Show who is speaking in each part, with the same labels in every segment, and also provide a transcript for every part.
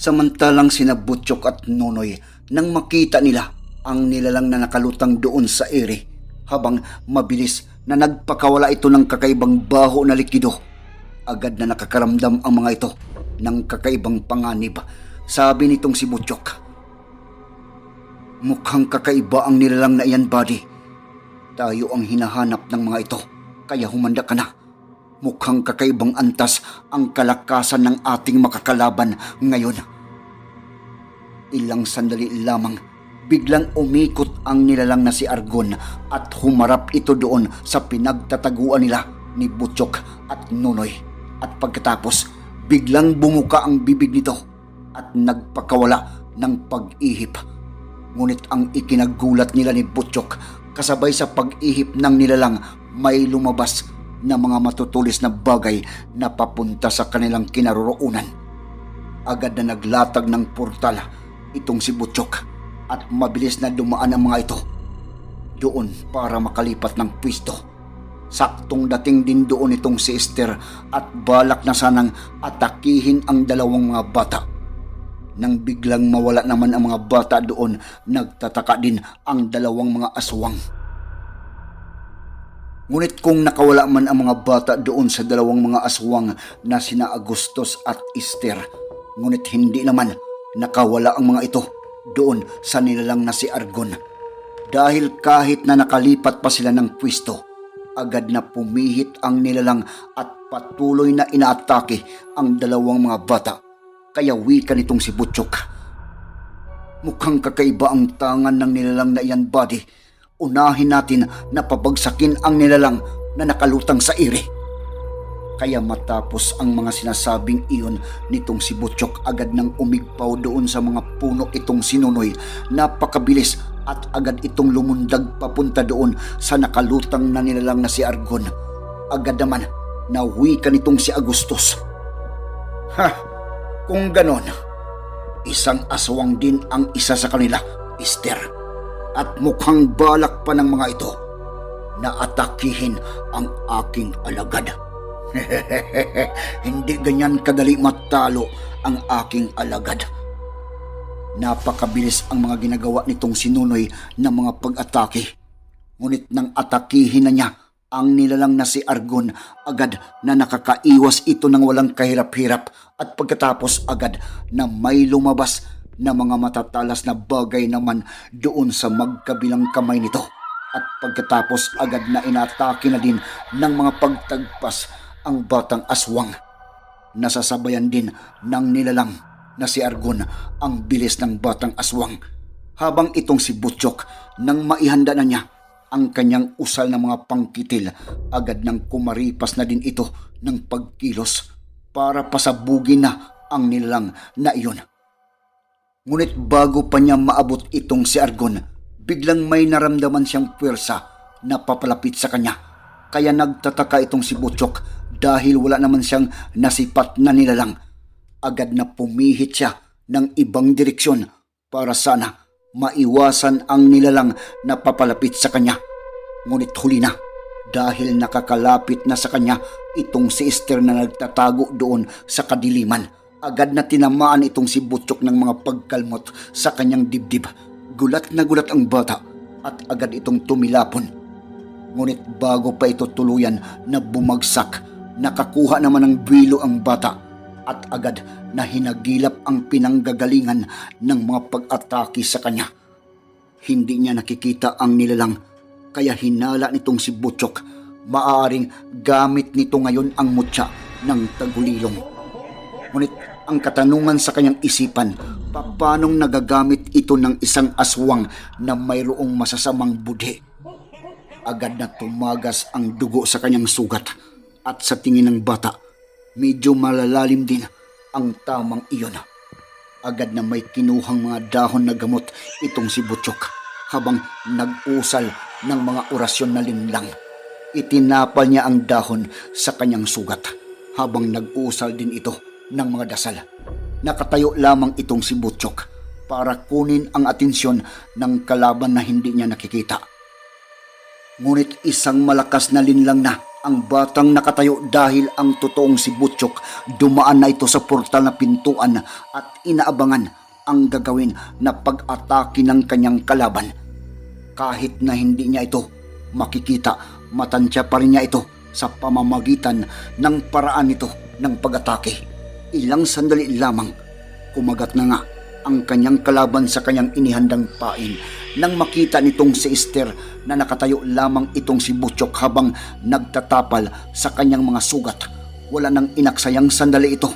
Speaker 1: Samantalang sina Butchok at Nonoy nang makita nila ang nilalang na nakalutang doon sa ere habang mabilis na nagpakawala ito ng kakaibang baho na likido. Agad na nakakaramdam ang mga ito ng kakaibang panganib. Sabi nitong si Butchok. Mukhang kakaiba ang nilalang na iyan, buddy. Tayo ang hinahanap ng mga ito, kaya humanda ka na. Mukhang kakaibang antas ang kalakasan ng ating makakalaban ngayon. Ilang sandali lamang, biglang umikot ang nilalang na si Argon at humarap ito doon sa pinagtataguan nila ni Butchok at Nunoy. At pagkatapos, biglang bumuka ang bibig nito at nagpakawala ng pag-ihip. Ngunit ang ikinagulat nila ni Butchok kasabay sa pag-ihip ng nilalang may lumabas na mga matutulis na bagay na papunta sa kanilang kinaroroonan. Agad na naglatag ng portal itong si Butchok at mabilis na dumaan ang mga ito doon para makalipat ng pwisto. Saktong dating din doon itong si Esther at balak na sanang atakihin ang dalawang mga bata. Nang biglang mawala naman ang mga bata doon, nagtataka din ang dalawang mga aswang. Ngunit kung nakawala man ang mga bata doon sa dalawang mga aswang na sina Agustos at Esther, ngunit hindi naman nakawala ang mga ito doon sa nilalang na si Argon. Dahil kahit na nakalipat pa sila ng pwisto, agad na pumihit ang nilalang at patuloy na inaatake ang dalawang mga bata. Kaya wika nitong si Butchok. Mukhang kakaiba ang tangan ng nilalang na iyan, buddy unahin natin na pabagsakin ang nilalang na nakalutang sa ire. Kaya matapos ang mga sinasabing iyon nitong si Butchok agad nang umigpaw doon sa mga puno itong sinunoy. Napakabilis at agad itong lumundag papunta doon sa nakalutang na nilalang na si Argon. Agad naman nawi ka nitong si Agustus. Ha, kung ganon, isang aswang din ang isa sa kanila, Esther at mukhang balak pa ng mga ito na atakihin ang aking alagad. Hindi ganyan kadali matalo ang aking alagad. Napakabilis ang mga ginagawa nitong sinunoy ng mga pag-atake. Ngunit nang atakihin na niya ang nilalang na si Argon, agad na nakakaiwas ito ng walang kahirap-hirap at pagkatapos agad na may lumabas na mga matatalas na bagay naman doon sa magkabilang kamay nito. At pagkatapos agad na inatake na din ng mga pagtagpas ang batang aswang. Nasasabayan din ng nilalang na si Argon ang bilis ng batang aswang. Habang itong si Butchok nang maihanda na niya ang kanyang usal ng mga pangkitil, agad nang kumaripas na din ito ng pagkilos para pasabugin na ang nilalang na iyon. Ngunit bago pa niya maabot itong si Argon, biglang may naramdaman siyang puwersa na papalapit sa kanya. Kaya nagtataka itong si Butchok dahil wala naman siyang nasipat na nilalang. Agad na pumihit siya ng ibang direksyon para sana maiwasan ang nilalang na papalapit sa kanya. Ngunit huli na dahil nakakalapit na sa kanya itong si Esther na nagtatago doon sa kadiliman. Agad na tinamaan itong si Butchok ng mga pagkalmot sa kanyang dibdib. Gulat na gulat ang bata at agad itong tumilapon. Ngunit bago pa ito tuluyan na bumagsak, nakakuha naman ng bilo ang bata at agad na hinagilap ang pinanggagalingan ng mga pag-atake sa kanya. Hindi niya nakikita ang nilalang kaya hinala nitong si Butchok. Maaaring gamit nito ngayon ang mutya ng tagulilong. Ngunit ang katanungan sa kanyang isipan, paanong nagagamit ito ng isang aswang na mayroong masasamang budhe? Agad na tumagas ang dugo sa kanyang sugat at sa tingin ng bata, medyo malalalim din ang tamang iyon. Agad na may kinuhang mga dahon na gamot itong si Butchok habang nag-usal ng mga orasyon na linlang. Itinapal niya ang dahon sa kanyang sugat habang nag-usal din ito ng mga dasal. Nakatayo lamang itong si Butchok para kunin ang atensyon ng kalaban na hindi niya nakikita. Ngunit isang malakas na linlang na ang batang nakatayo dahil ang totoong si Butchok dumaan na ito sa portal na pintuan at inaabangan ang gagawin na pag-atake ng kanyang kalaban. Kahit na hindi niya ito makikita, matansya pa rin niya ito sa pamamagitan ng paraan nito ng pag-atake. Ilang sandali lamang, kumagat na nga ang kanyang kalaban sa kanyang inihandang pain nang makita nitong si Esther na nakatayo lamang itong si Butchok habang nagtatapal sa kanyang mga sugat. Wala nang inaksayang sandali ito.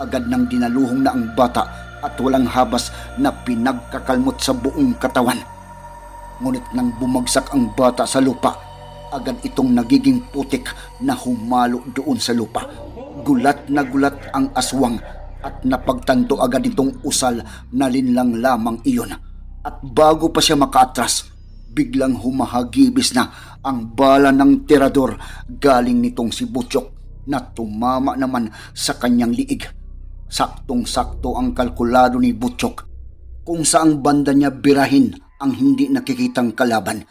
Speaker 1: Agad nang dinaluhong na ang bata at walang habas na pinagkakalmot sa buong katawan. Ngunit nang bumagsak ang bata sa lupa, agad itong nagiging putik na humalo doon sa lupa. Gulat na gulat ang aswang at napagtanto agad itong usal na linlang lamang iyon. At bago pa siya makaatras, biglang humahagibis na ang bala ng tirador galing nitong si Butchok na tumama naman sa kanyang liig. Saktong-sakto ang kalkulado ni Butchok kung saang banda niya birahin ang hindi nakikitang kalaban.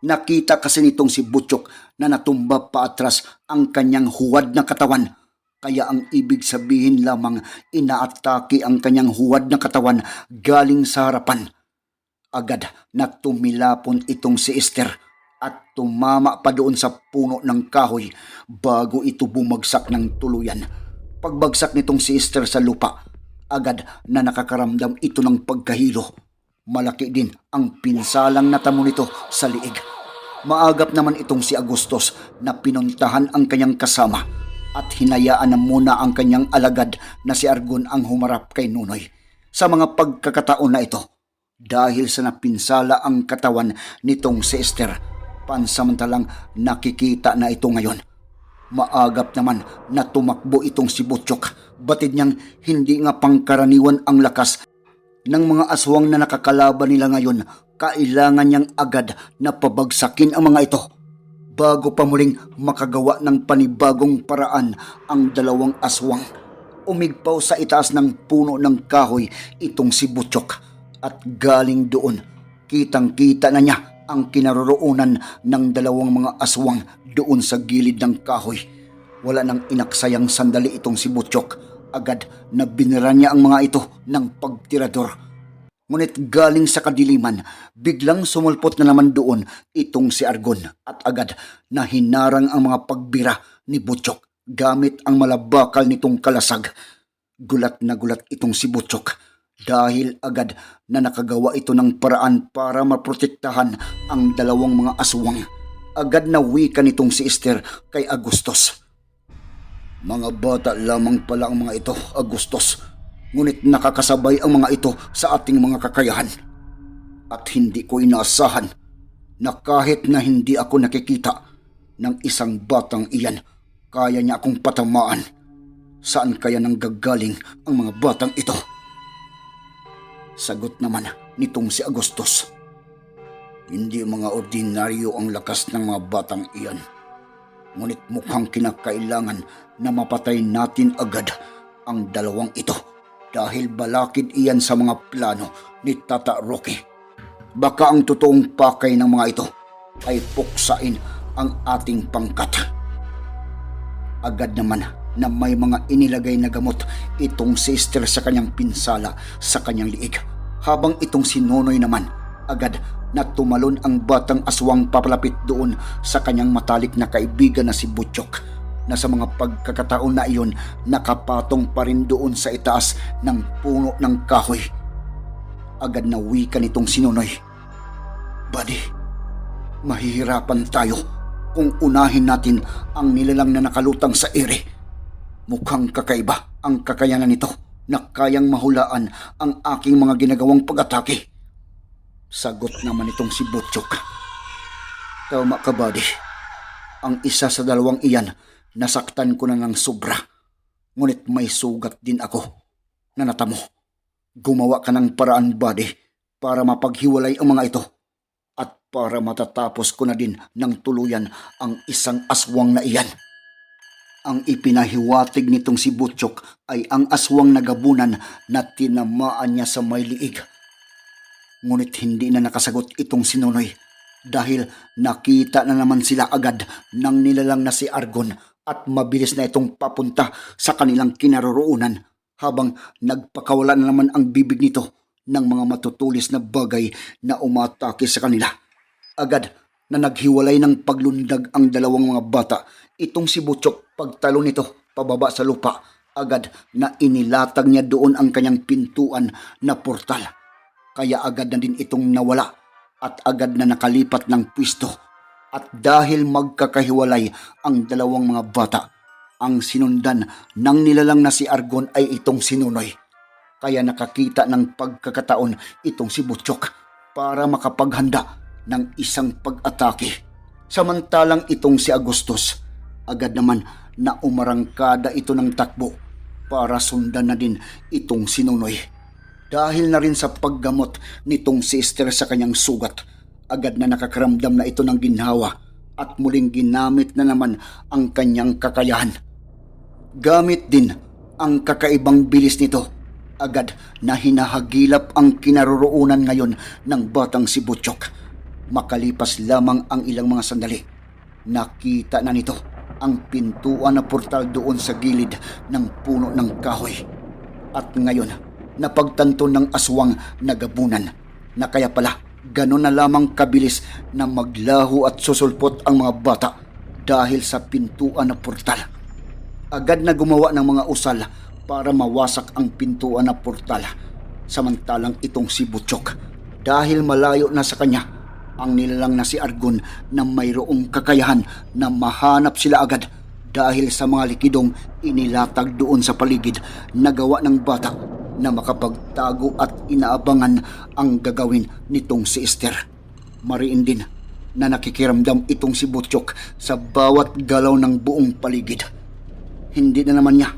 Speaker 1: Nakita kasi nitong si Butchok na natumba pa atras ang kanyang huwad na katawan. Kaya ang ibig sabihin lamang inaatake ang kanyang huwad na katawan galing sa harapan. Agad na tumilapon itong si Esther at tumama pa doon sa puno ng kahoy bago ito bumagsak ng tuluyan. Pagbagsak nitong si Esther sa lupa, agad na nakakaramdam ito ng pagkahilo. Malaki din ang pinsalang natamo nito sa liig. Maagap naman itong si Agustos na pinuntahan ang kanyang kasama at hinayaan na muna ang kanyang alagad na si Argon ang humarap kay Nunoy. Sa mga pagkakataon na ito, dahil sa napinsala ang katawan nitong si Esther, pansamantalang nakikita na ito ngayon. Maagap naman na tumakbo itong si Butchok. Batid niyang hindi nga pangkaraniwan ang lakas ng mga aswang na nakakalaban nila ngayon. Kailangan niyang agad na pabagsakin ang mga ito bago pa muling makagawa ng panibagong paraan ang dalawang aswang. Umigpaw sa itaas ng puno ng kahoy itong si Butchok at galing doon kitang-kita na niya ang kinaroroonan ng dalawang mga aswang doon sa gilid ng kahoy. Wala nang inaksayang sandali itong si Butchok. Agad na binira niya ang mga ito ng pagtirador. Ngunit galing sa kadiliman, biglang sumulpot na naman doon itong si Argon at agad na hinarang ang mga pagbira ni Butchok gamit ang malabakal nitong kalasag. Gulat na gulat itong si Butchok dahil agad na nakagawa ito ng paraan para maprotektahan ang dalawang mga aswang. Agad na wika nitong si Esther kay Agustos. Mga bata lamang pala ang mga ito, Agustos. Ngunit nakakasabay ang mga ito sa ating mga kakayahan. At hindi ko inaasahan na kahit na hindi ako nakikita ng isang batang iyan, kaya niya akong patamaan. Saan kaya nang gagaling ang mga batang ito? Sagot naman nitong si Agustos. Hindi mga ordinaryo ang lakas ng mga batang iyan. Ngunit mukhang kinakailangan na mapatay natin agad ang dalawang ito dahil balakid iyan sa mga plano ni Tata Rocky. Baka ang totoong pakay ng mga ito ay puksain ang ating pangkat. Agad naman na may mga inilagay na gamot itong sister sa kanyang pinsala sa kanyang liig. Habang itong si Nonoy naman, agad na tumalon ang batang aswang papalapit doon sa kanyang matalik na kaibigan na si Butchok. Na sa mga pagkakataon na iyon nakapatong pa rin doon sa itaas ng puno ng kahoy. Agad na wika nitong sinunoy. Buddy, mahihirapan tayo kung unahin natin ang nilalang na nakalutang sa ere. Mukhang kakaiba ang kakayanan nito na kayang mahulaan ang aking mga ginagawang pag-atake. Sagot naman itong si Butchok. Tama ka, buddy. Ang isa sa dalawang iyan, nasaktan ko na ng sobra. Ngunit may sugat din ako na natamo. Gumawa ka ng paraan, buddy, para mapaghiwalay ang mga ito. At para matatapos ko na din ng tuluyan ang isang aswang na iyan. Ang ipinahiwatig nitong si Butchok ay ang aswang na gabunan na tinamaan niya sa may liig. Ngunit hindi na nakasagot itong sinunoy dahil nakita na naman sila agad ng nilalang na si Argon at mabilis na itong papunta sa kanilang kinaroroonan habang nagpakawala na naman ang bibig nito ng mga matutulis na bagay na umatake sa kanila. Agad na naghiwalay ng paglundag ang dalawang mga bata, itong si Butchok pagtalo nito pababa sa lupa, agad na inilatag niya doon ang kanyang pintuan na portal. Kaya agad na din itong nawala at agad na nakalipat ng pwisto. At dahil magkakahiwalay ang dalawang mga bata, ang sinundan ng nilalang na si Argon ay itong sinunoy. Kaya nakakita ng pagkakataon itong si Butchok para makapaghanda ng isang pag-atake. Samantalang itong si Agustus, agad naman na umarangkada ito ng takbo para sundan na din itong sinunoy. Dahil na rin sa paggamot nitong si Esther sa kanyang sugat, agad na nakakaramdam na ito ng ginhawa at muling ginamit na naman ang kanyang kakayahan. Gamit din ang kakaibang bilis nito, agad na hinahagilap ang kinaroroonan ngayon ng batang si Butchok. Makalipas lamang ang ilang mga sandali, nakita na nito ang pintuan na portal doon sa gilid ng puno ng kahoy. At ngayon, napagtanto ng aswang na gabunan na kaya pala ganon na lamang kabilis na maglaho at susulpot ang mga bata dahil sa pintuan na portal. Agad na gumawa ng mga usal para mawasak ang pintuan na portal. Samantalang itong si Butchok dahil malayo na sa kanya ang nilalang na si Argon na mayroong kakayahan na mahanap sila agad dahil sa mga likidong inilatag doon sa paligid na gawa ng bata na makapagtago at inaabangan ang gagawin nitong si Esther. Mariin din na nakikiramdam itong si Butchok sa bawat galaw ng buong paligid. Hindi na naman niya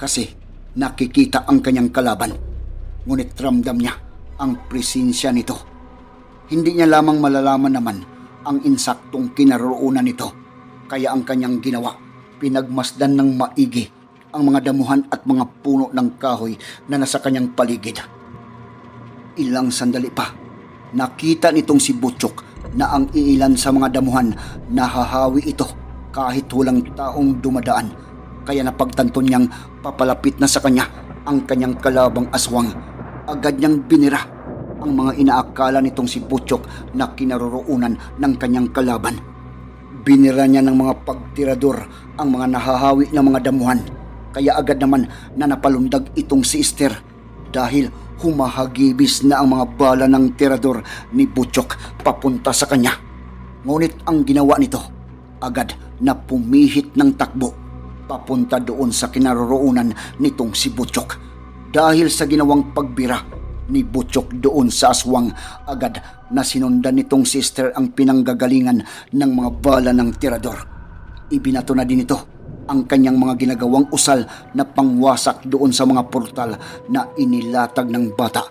Speaker 1: kasi nakikita ang kanyang kalaban. Ngunit ramdam niya ang presensya nito. Hindi niya lamang malalaman naman ang insaktong kinaroonan nito. Kaya ang kanyang ginawa, pinagmasdan ng maigi ang mga damuhan at mga puno ng kahoy na nasa kanyang paligid. Ilang sandali pa, nakita nitong si Butchok na ang iilan sa mga damuhan nahahawi ito kahit walang taong dumadaan. Kaya napagtanto niyang papalapit na sa kanya ang kanyang kalabang aswang. Agad niyang binira ang mga inaakala nitong si Butchok na kinaroroonan ng kanyang kalaban. Binira niya ng mga pagtirador ang mga nahahawi ng mga damuhan. Kaya agad naman na napalundag itong si Esther dahil humahagibis na ang mga bala ng tirador ni Butchok papunta sa kanya. Ngunit ang ginawa nito, agad na pumihit ng takbo papunta doon sa kinaroroonan nitong si Butchok. Dahil sa ginawang pagbira ni Butchok doon sa aswang, agad na sinundan nitong sister ang pinanggagalingan ng mga bala ng tirador. Ibinato na din ito ang kanyang mga ginagawang usal na pangwasak doon sa mga portal na inilatag ng bata.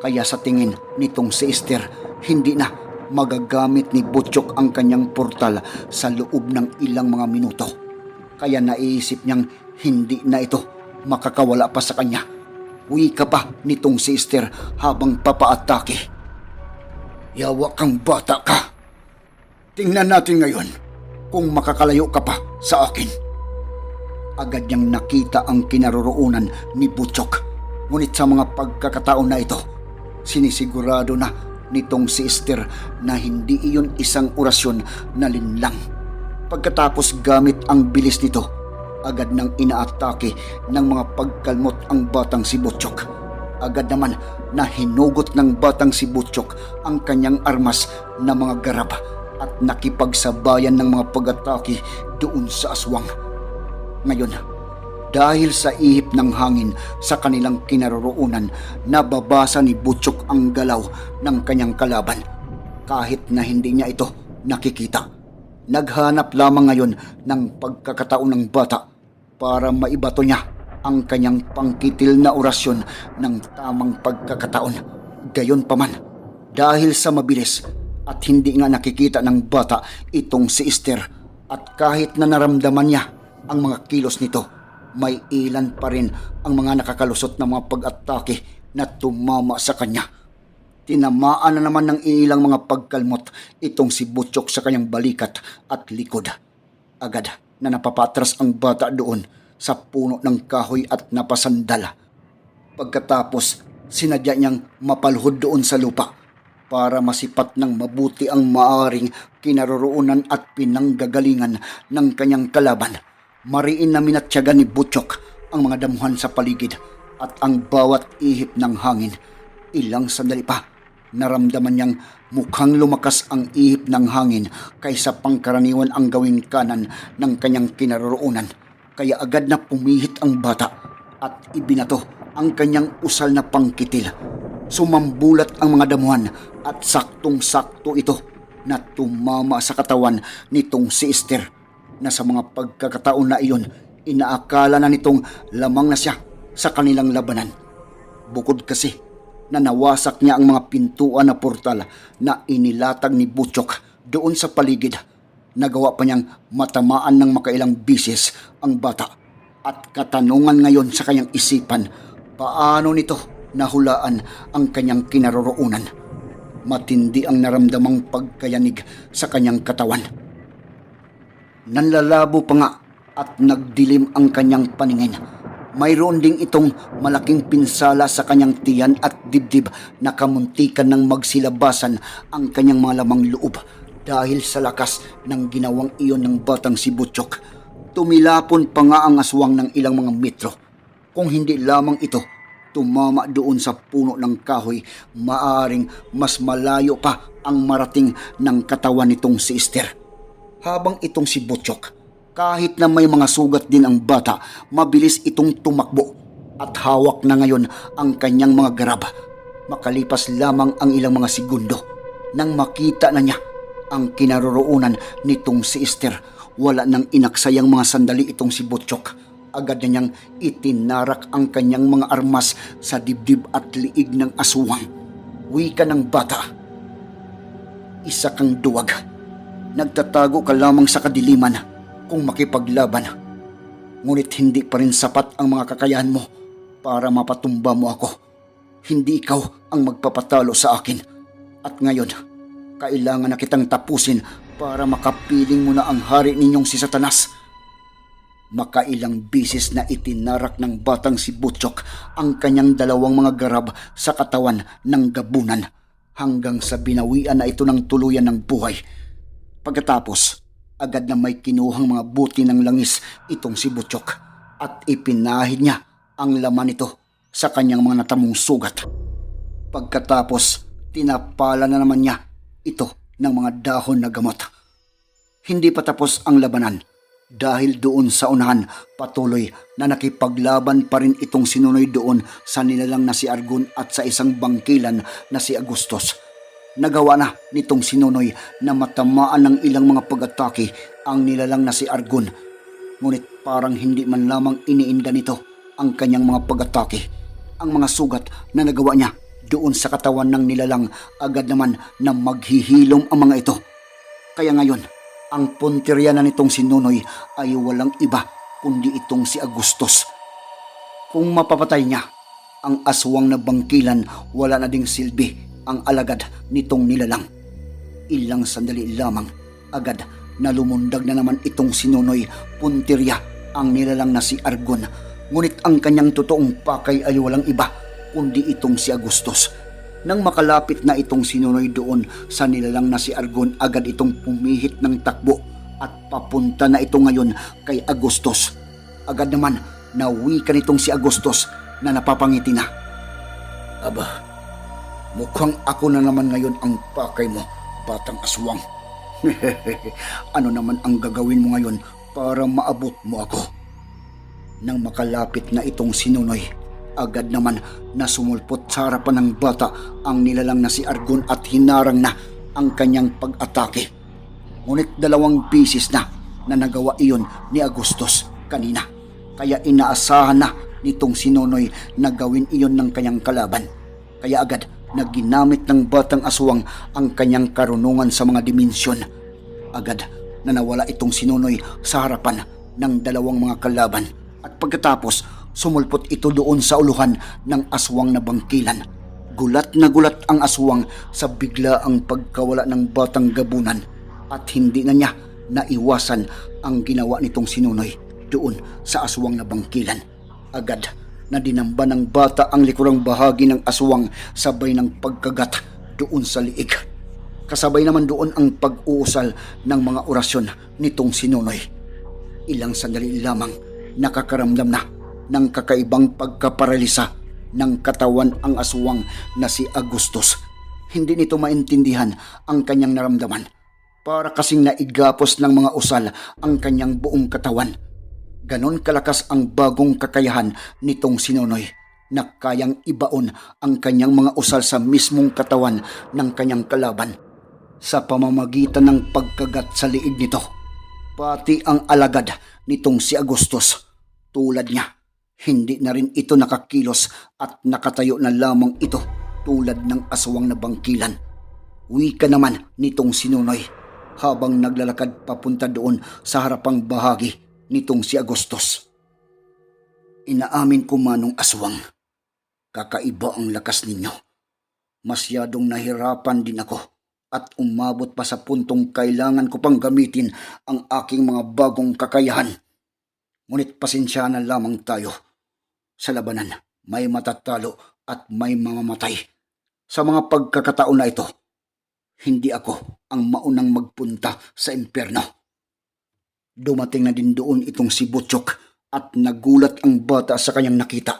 Speaker 1: Kaya sa tingin nitong si Esther, hindi na magagamit ni Butchok ang kanyang portal sa loob ng ilang mga minuto. Kaya naiisip niyang hindi na ito makakawala pa sa kanya. Wika pa nitong si Esther habang papaatake. Yawa kang bata ka. Tingnan natin ngayon kung makakalayo ka pa sa akin. Agad niyang nakita ang kinaroroonan ni Butchok. Ngunit sa mga pagkakataon na ito, sinisigurado na nitong si Esther na hindi iyon isang orasyon na linlang. Pagkatapos gamit ang bilis nito, agad nang inaatake ng mga pagkalmot ang batang si Butchok. Agad naman na hinugot ng batang si Butchok ang kanyang armas na mga garab at nakipagsabayan ng mga pag-atake doon sa aswang. Ngayon, dahil sa ihip ng hangin sa kanilang kinaroroonan, nababasa ni Butchok ang galaw ng kanyang kalaban kahit na hindi niya ito nakikita. Naghanap lamang ngayon ng pagkakataon ng bata para maibato niya ang kanyang pangkitil na orasyon ng tamang pagkakataon. Gayon pa man, dahil sa mabilis at hindi nga nakikita ng bata itong si Esther at kahit na naramdaman niya ang mga kilos nito, may ilan pa rin ang mga nakakalusot na mga pag-atake na tumama sa kanya. Tinamaan na naman ng ilang mga pagkalmot itong si Butchok sa kanyang balikat at likod. Agad na napapatras ang bata doon sa puno ng kahoy at napasandal. Pagkatapos, sinadya niyang mapalhod doon sa lupa para masipat ng mabuti ang maaring kinaroroonan at pinanggagalingan ng kanyang kalaban. Mariin na minatyaga ni Butchok ang mga damuhan sa paligid at ang bawat ihip ng hangin. Ilang sandali pa, naramdaman niyang mukhang lumakas ang ihip ng hangin kaysa pangkaraniwan ang gawing kanan ng kanyang kinaroroonan. Kaya agad na pumihit ang bata at ibinato ang kanyang usal na pangkitil. Sumambulat ang mga damuhan at saktong-sakto ito na tumama sa katawan nitong si Esther na sa mga pagkakataon na iyon inaakala na nitong lamang na siya sa kanilang labanan. Bukod kasi na nawasak niya ang mga pintuan na portal na inilatag ni Butchok doon sa paligid. Nagawa pa niyang matamaan ng makailang bisis ang bata. At katanungan ngayon sa kanyang isipan, paano nito nahulaan ang kanyang kinaroroonan? Matindi ang naramdamang pagkayanig sa kanyang katawan. Nanlalabo pa nga at nagdilim ang kanyang paningin mayroon ding itong malaking pinsala sa kanyang tiyan at dibdib na kamuntikan ng magsilabasan ang kanyang mga lamang loob dahil sa lakas ng ginawang iyon ng batang si Butchok. Tumilapon pa nga ang aswang ng ilang mga metro. Kung hindi lamang ito, tumama doon sa puno ng kahoy, maaring mas malayo pa ang marating ng katawan nitong si Esther. Habang itong si Butchok, kahit na may mga sugat din ang bata, mabilis itong tumakbo at hawak na ngayon ang kanyang mga garab. Makalipas lamang ang ilang mga segundo nang makita na niya ang kinaroroonan nitong si Esther. Wala nang inaksayang mga sandali itong si Butchok. Agad na niyang itinarak ang kanyang mga armas sa dibdib at liig ng aswang. Wika ng bata. Isa kang duwag. Nagtatago ka lamang sa kadiliman kung makipaglaban. Ngunit hindi pa rin sapat ang mga kakayahan mo para mapatumba mo ako. Hindi ikaw ang magpapatalo sa akin. At ngayon, kailangan na kitang tapusin para makapiling mo na ang hari ninyong si Satanas. Makailang bisis na itinarak ng batang si Butchok ang kanyang dalawang mga garab sa katawan ng gabunan hanggang sa binawian na ito ng tuluyan ng buhay. Pagkatapos, agad na may kinuhang mga buti ng langis itong si Butchok at ipinahid niya ang laman nito sa kanyang mga natamong sugat. Pagkatapos, tinapala na naman niya ito ng mga dahon na gamot. Hindi pa tapos ang labanan dahil doon sa unahan patuloy na nakipaglaban pa rin itong sinunoy doon sa nilalang na si Argon at sa isang bangkilan na si Agustos nagawa na nitong sinunoy na matamaan ng ilang mga pag-atake ang nilalang na si Argon. Ngunit parang hindi man lamang iniinda nito ang kanyang mga pag-atake. Ang mga sugat na nagawa niya doon sa katawan ng nilalang agad naman na maghihilom ang mga ito. Kaya ngayon, ang punteriya na nitong sinunoy ay walang iba kundi itong si Agustos. Kung mapapatay niya, ang aswang na bangkilan wala na ding silbi ang alagad nitong nilalang. Ilang sandali lamang, agad na lumundag na naman itong sinunoy puntirya ang nilalang na si Argon. Ngunit ang kanyang totoong pakay ay walang iba kundi itong si Agustos. Nang makalapit na itong sinunoy doon sa nilalang na si Argon, agad itong pumihit ng takbo at papunta na ito ngayon kay Agustos. Agad naman nawi ka nitong si Agustos na napapangiti na. Aba, mukhang ako na naman ngayon ang pakay mo, batang aswang. ano naman ang gagawin mo ngayon para maabot mo ako? Nang makalapit na itong sinunoy, agad naman na sumulpot sa harapan ng bata ang nilalang na si Argon at hinarang na ang kanyang pag-atake. Ngunit dalawang bisis na na nagawa iyon ni Agustos kanina. Kaya inaasahan na nitong sinunoy na gawin iyon ng kanyang kalaban. Kaya agad na ginamit ng batang aswang ang kanyang karunungan sa mga dimensyon. Agad na nawala itong sinunoy sa harapan ng dalawang mga kalaban at pagkatapos sumulpot ito doon sa uluhan ng aswang na bangkilan. Gulat na gulat ang aswang sa bigla ang pagkawala ng batang gabunan at hindi na niya naiwasan ang ginawa nitong sinunoy doon sa aswang na bangkilan. Agad na dinamba ng bata ang likurang bahagi ng aswang sabay ng pagkagat doon sa liig. Kasabay naman doon ang pag-uusal ng mga orasyon nitong sinunoy. Ilang sandali lamang nakakaramdam na ng kakaibang pagkaparalisa ng katawan ang aswang na si Agustus. Hindi nito maintindihan ang kanyang naramdaman. Para kasing naigapos ng mga usal ang kanyang buong katawan. Ganon kalakas ang bagong kakayahan nitong sinunoy na kayang ibaon ang kanyang mga usal sa mismong katawan ng kanyang kalaban sa pamamagitan ng pagkagat sa liig nito. Pati ang alagad nitong si Agustus tulad niya. Hindi na rin ito nakakilos at nakatayo na lamang ito tulad ng aswang na bangkilan. Wika naman nitong sinunoy habang naglalakad papunta doon sa harapang bahagi nitong si Agustos. Inaamin ko manong aswang. Kakaiba ang lakas ninyo. Masyadong nahirapan din ako at umabot pa sa puntong kailangan ko pang gamitin ang aking mga bagong kakayahan. Ngunit pasensya na lamang tayo. Sa labanan, may matatalo at may mamamatay. Sa mga pagkakataon na ito, hindi ako ang maunang magpunta sa impyerno. Dumating na din doon itong si Butchok at nagulat ang bata sa kanyang nakita.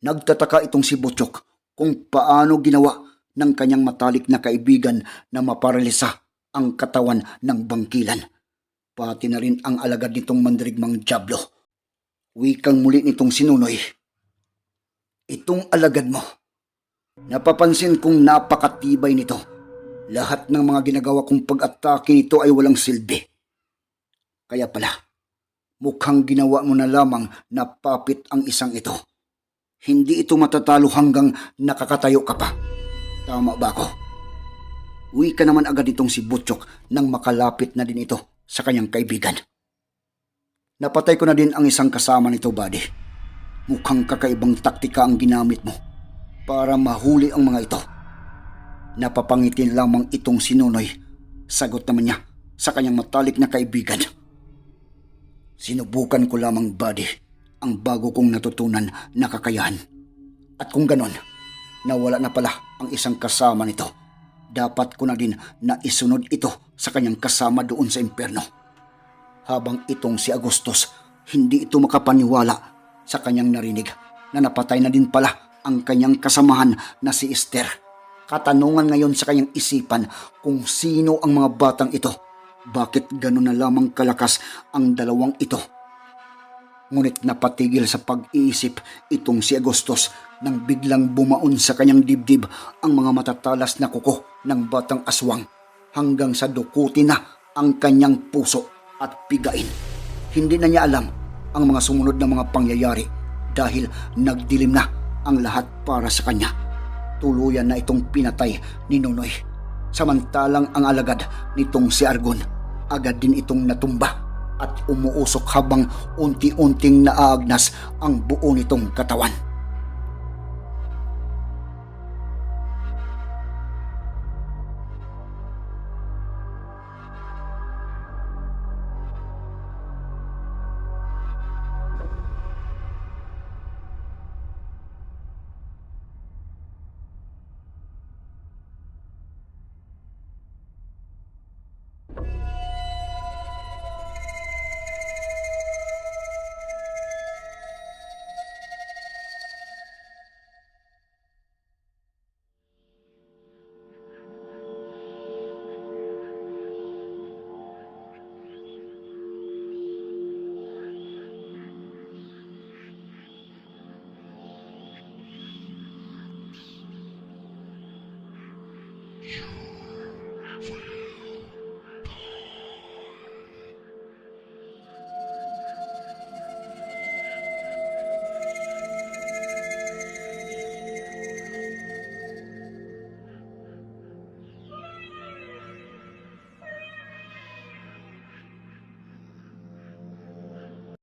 Speaker 1: Nagtataka itong si Butchok kung paano ginawa ng kanyang matalik na kaibigan na maparalisa ang katawan ng bangkilan. Pati na rin ang alagad nitong mandirigmang Diablo. Wikang muli nitong sinunoy. Itong alagad mo. Napapansin kong napakatibay nito. Lahat ng mga ginagawa kong pag-atake nito ay walang silbi. Kaya pala, mukhang ginawa mo na lamang na papit ang isang ito. Hindi ito matatalo hanggang nakakatayo ka pa. Tama ba ako? Uwi ka naman agad itong si Butchok nang makalapit na din ito sa kanyang kaibigan. Napatay ko na din ang isang kasama nito, buddy. Mukhang kakaibang taktika ang ginamit mo para mahuli ang mga ito. Napapangitin lamang itong sinunoy. Sagot naman niya sa kanyang matalik na kaibigan. Sinubukan ko lamang, buddy, ang bago kong natutunan na kakayahan. At kung ganon, nawala na pala ang isang kasama nito. Dapat ko na din na isunod ito sa kanyang kasama doon sa impyerno. Habang itong si Agustos, hindi ito makapaniwala sa kanyang narinig na napatay na din pala ang kanyang kasamahan na si Esther. Katanungan ngayon sa kanyang isipan kung sino ang mga batang ito. Bakit gano'n na lamang kalakas ang dalawang ito? Ngunit napatigil sa pag-iisip itong si Agustos nang biglang bumaon sa kanyang dibdib ang mga matatalas na kuko ng batang aswang hanggang sa dukutin na ang kanyang puso at pigain. Hindi na niya alam ang mga sumunod na mga pangyayari dahil nagdilim na ang lahat para sa kanya. Tuluyan na itong pinatay ni Nonoy. Samantalang ang alagad nitong si Argon, agad din itong natumba at umuusok habang unti-unting naaagnas ang buo nitong katawan.